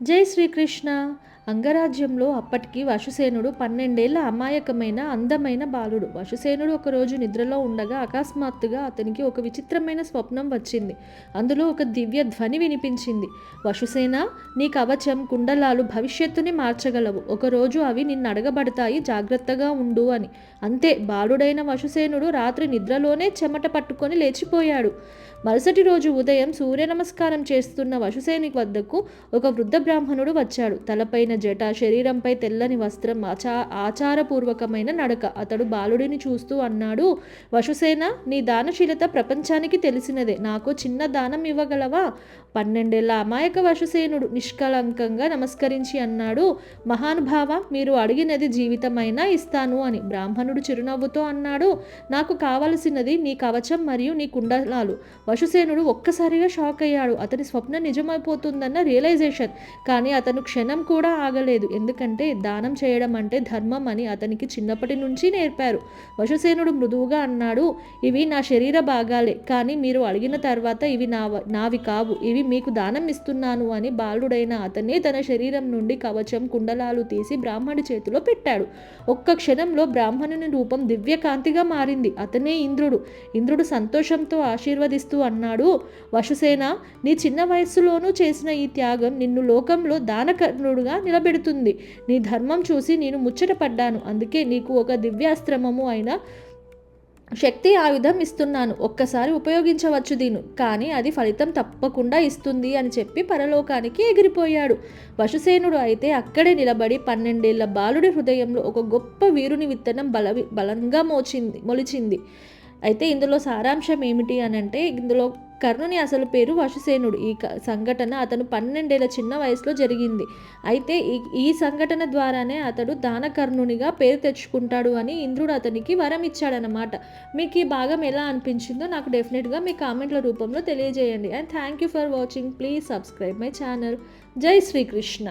జై శ్రీకృష్ణ అంగరాజ్యంలో అప్పటికి వశుసేనుడు పన్నెండేళ్ళ అమాయకమైన అందమైన బాలుడు. వశుసేనుడు ఒకరోజు నిద్రలో ఉండగా అకస్మాత్తుగా అతనికి ఒక విచిత్రమైన స్వప్నం వచ్చింది. అందులో ఒక దివ్య ధ్వని వినిపించింది. వశుసేన నీ కవచం కుండలాలు భవిష్యత్తుని మార్చగలవు. ఒకరోజు అవి నిన్ను అడగబడతాయి జాగ్రత్తగా ఉండు అని. అంతే బాలుడైన వశుసేనుడు రాత్రి నిద్రలోనే చెమట పట్టుకొని లేచిపోయాడు. మరుసటి రోజు ఉదయం సూర్య నమస్కారం చేస్తున్న వశుసేని వద్దకు ఒక వృద్ధ బ్రాహ్మణుడు వచ్చాడు. తలపైన జట శరీరంపై తెల్లని వస్త్రం ఆచా ఆచారపూర్వకమైన నడక. అతడు బాలుడిని చూస్తూ అన్నాడు వశుసేన నీ దానశీలత ప్రపంచానికి తెలిసినదే. నాకు చిన్న దానం ఇవ్వగలవా? పన్నెండేళ్ళ అమాయక వశుసేనుడు నిష్కలంకంగా నమస్కరించి అన్నాడు మహానుభావ మీరు అడిగినది జీవితమైనా ఇస్తాను అని. బ్రాహ్మణుడు చిరునవ్వుతో అన్నాడు నాకు కావలసినది నీ కవచం మరియు నీ కుండలాలు వశుసేనుడు ఒక్కసారిగా షాక్ అయ్యాడు అతని స్వప్నం నిజమైపోతుందన్న రియలైజేషన్. కానీ అతను క్షణం కూడా ఆ ఆగలేదు. ఎందుకంటే దానం చేయడం అంటే ధర్మం అని అతనికి చిన్నప్పటి నుంచి నేర్పారు. వశుసేనుడు మృదువుగా అన్నాడు ఇవి నా శరీర భాగాలే కానీ మీరు అడిగిన తర్వాత ఇవి నా నావి కావు. ఇవి మీకు దానం ఇస్తున్నాను అని బాలుడైన అతనే తన శరీరం నుండి కవచం కుండలాలు తీసి బ్రాహ్మణుడి చేతిలో పెట్టాడు. ఒక్క క్షణంలో బ్రాహ్మణుని రూపం దివ్యకాంతిగా మారింది. అతనే ఇంద్రుడు. ఇంద్రుడు సంతోషంతో ఆశీర్వదిస్తూ అన్నాడు వశుసేన నీ చిన్న వయస్సులోనూ చేసిన ఈ త్యాగం నిన్ను లోకంలో దానకర్ణుడుగా నిలబెడుతుంది నీ ధర్మం చూసి నేను ముచ్చటపడ్డాను అందుకే నీకు ఒక దివ్యాస్త్రమము అయిన శక్తి ఆయుధం ఇస్తున్నాను. ఒక్కసారి ఉపయోగించవచ్చు దీను. కానీ అది ఫలితం తప్పకుండా ఇస్తుంది అని చెప్పి పరలోకానికి ఎగిరిపోయాడు. వశుసేనుడు అయితే అక్కడే నిలబడి పన్నెండేళ్ళ బాలుడి హృదయంలో ఒక గొప్ప వీరుని విత్తనం బల బలంగా మోచింది మొలిచింది. అయితే ఇందులో సారాంశం ఏమిటి అని అంటే ఇందులో కర్ణుని అసలు పేరు వశుసేనుడు. ఈ సంఘటన అతను పన్నెండేళ్ళ చిన్న వయసులో జరిగింది. అయితే ఈ ఈ సంఘటన ద్వారానే అతడు దానకర్ణునిగా పేరు తెచ్చుకుంటాడు అని ఇంద్రుడు అతనికి వరం ఇచ్చాడనమాట మీకు ఈ భాగం ఎలా అనిపించిందో నాకు డెఫినెట్గా మీ కామెంట్ల రూపంలో తెలియజేయండి. And thank you for watching. Please subscribe my channel. జై శ్రీకృష్ణ.